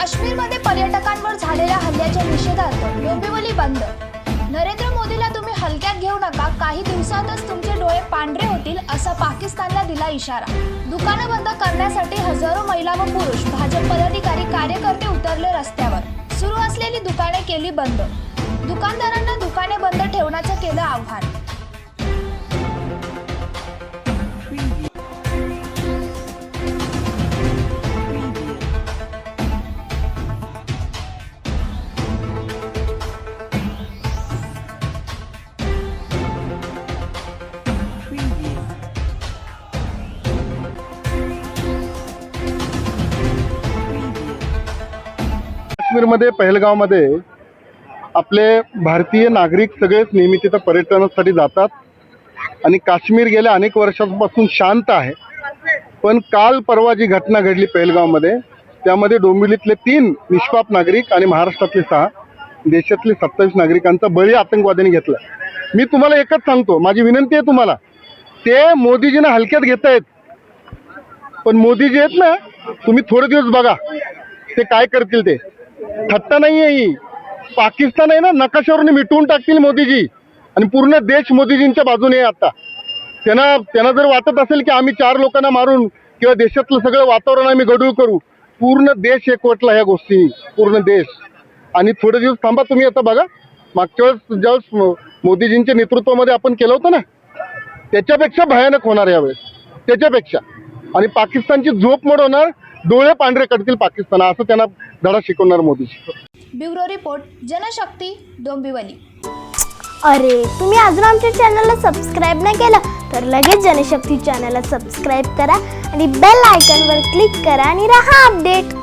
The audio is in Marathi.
काश्मीरमध्ये पर्यटकांवर झालेल्या हल्ल्याच्या निषेधार्थ डोंबिवली बंद. नरेंद्र मोदीला तुम्ही हलक्यात घेऊ नका. काही दिवसातच तुमचे डोळे पांढरे होतील असा पाकिस्तानला दिला इशारा. दुकानं बंद करण्यासाठी हजारो महिला व पुरुष भाजप पदाधिकारी कार्यकर्ते उतरले रस्त्यावर. सुरू असलेली दुकाने केली बंद. दुकानदारांना दुकाने बंद ठेवण्याचं केलं आव्हान. काश्मीरमध्ये पहलगावमध्ये आपले भारतीय नागरिक सगळेच नेहमी तिथं पर्यटनासाठी जातात. आणि काश्मीर गेल्या अनेक वर्षांपासून शांत आहे. पण काल परवा जी घटना घडली पहलगावमध्ये त्यामध्ये डोंबिवलीतले तीन निष्पाप नागरिक आणि महाराष्ट्रातले सहा देशातले सत्तावीस नागरिकांचा बळी आतंकवाद्यांनी घेतला. मी तुम्हाला एकच सांगतो माझी विनंती आहे तुम्हाला ते मोदीजींना हलक्यात घेत आहेत पण मोदीजी आहेत ना तुम्ही थोडे दिवस बघा ते काय करतील ते. थट्टा नाही आहे ही. पाकिस्तान आहे ना नकाशावरून मिटवून टाकतील मोदीजी. आणि पूर्ण देश मोदीजींच्या बाजूने आहे आता. त्यांना त्यांना जर वाटत असेल की आम्ही चार लोकांना मारून किंवा देशातलं सगळं वातावरण आम्ही गडूळ करू पूर्ण देश एकवटला ह्या गोष्टी पूर्ण देश. आणि थोडे दिवस थांबा तुम्ही आता बघा. मागच्या वेळेस ज्यावेळेस मोदीजींच्या नेतृत्वामध्ये आपण केलं होतं ना त्याच्यापेक्षा भयानक होणार यावेळेस. त्याच्यापेक्षा. आणि पाकिस्तानची झोप मोड होणार डोळे पांढरे करतील पाकिस्तान असं त्यांना धडा शिकवणार Modiji. Bureau report Janshakti Dombivli. अरे तुम्ही अजून आमच्या चॅनलला सबस्क्राईब नाही केलं तर लगेच जनशक्ती चॅनलला सबस्क्राईब करा आणि बेल आयकॉनवर क्लिक करा आणि रहा अपडेट